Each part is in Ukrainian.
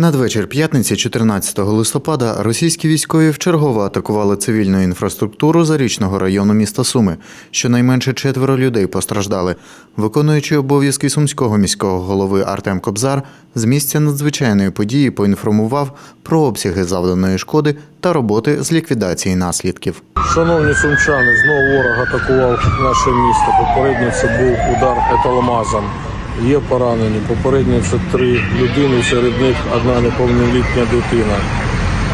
Надвечір п'ятниці, 14 листопада, російські військові вчергово атакували цивільну інфраструктуру зарічного району міста Суми. Щонайменше четверо людей постраждали. Виконуючи обов'язки сумського міського голови Артем Кобзар з місця надзвичайної події поінформував про обсяги завданої шкоди та роботи з ліквідації наслідків. Шановні сумчани, знову ворог атакував наше місто. Попередньо це був удар еталомазом. Є поранені. Попередньо це три людини, серед них одна неповнолітня дитина.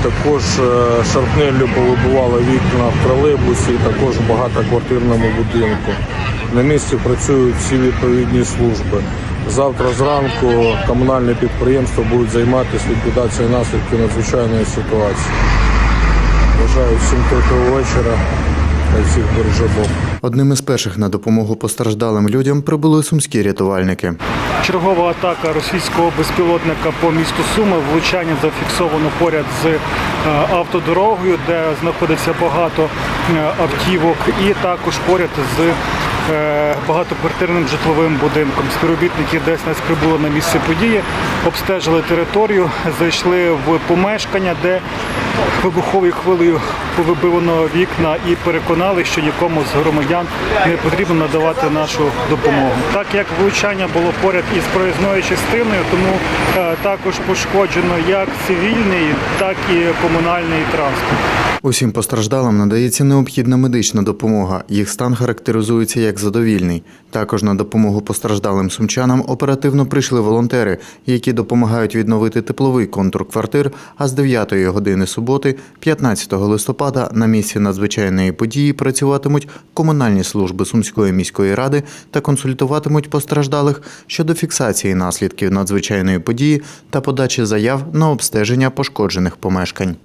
Також е, шарпнеллю повибивали вікна в тролейбусі, також в багатоквартирному будинку. На місці працюють всі відповідні служби. Завтра зранку комунальне підприємство будуть займатися ліквідацією наслідків надзвичайної ситуації. Бажаю всім тихого вечора. Береже Бог. Одним із перших на допомогу постраждалим людям прибули сумські рятувальники. Чергова атака російського безпілотника по місту Суми. Влучання зафіксовано поряд з е, автодорогою, де знаходиться багато е, автівок, і також поряд з е, багатоквартирним житловим будинком. Співробітники ДСНС прибули на місце події, обстежили територію, зайшли в помешкання, де вибуховою хвилею повибивано вікна і переконали, що нікому з громадян не потрібно надавати нашу допомогу. Так як влучання було поряд із проїзною частиною, тому е, також пошкоджено як цивільний, так і комунальний транспорт. Усім постраждалим надається необхідна медична допомога. Їх стан характеризується як задовільний. Також на допомогу постраждалим сумчанам оперативно прийшли волонтери, які допомагають відновити тепловий контур квартир. А з 9 години суботи, 15 листопада, на місці надзвичайної події працюватимуть комунальні служби Сумської міської ради та консультуватимуть постраждалих щодо фіксації наслідків надзвичайної події та подачі заяв на обстеження пошкоджених помешкань.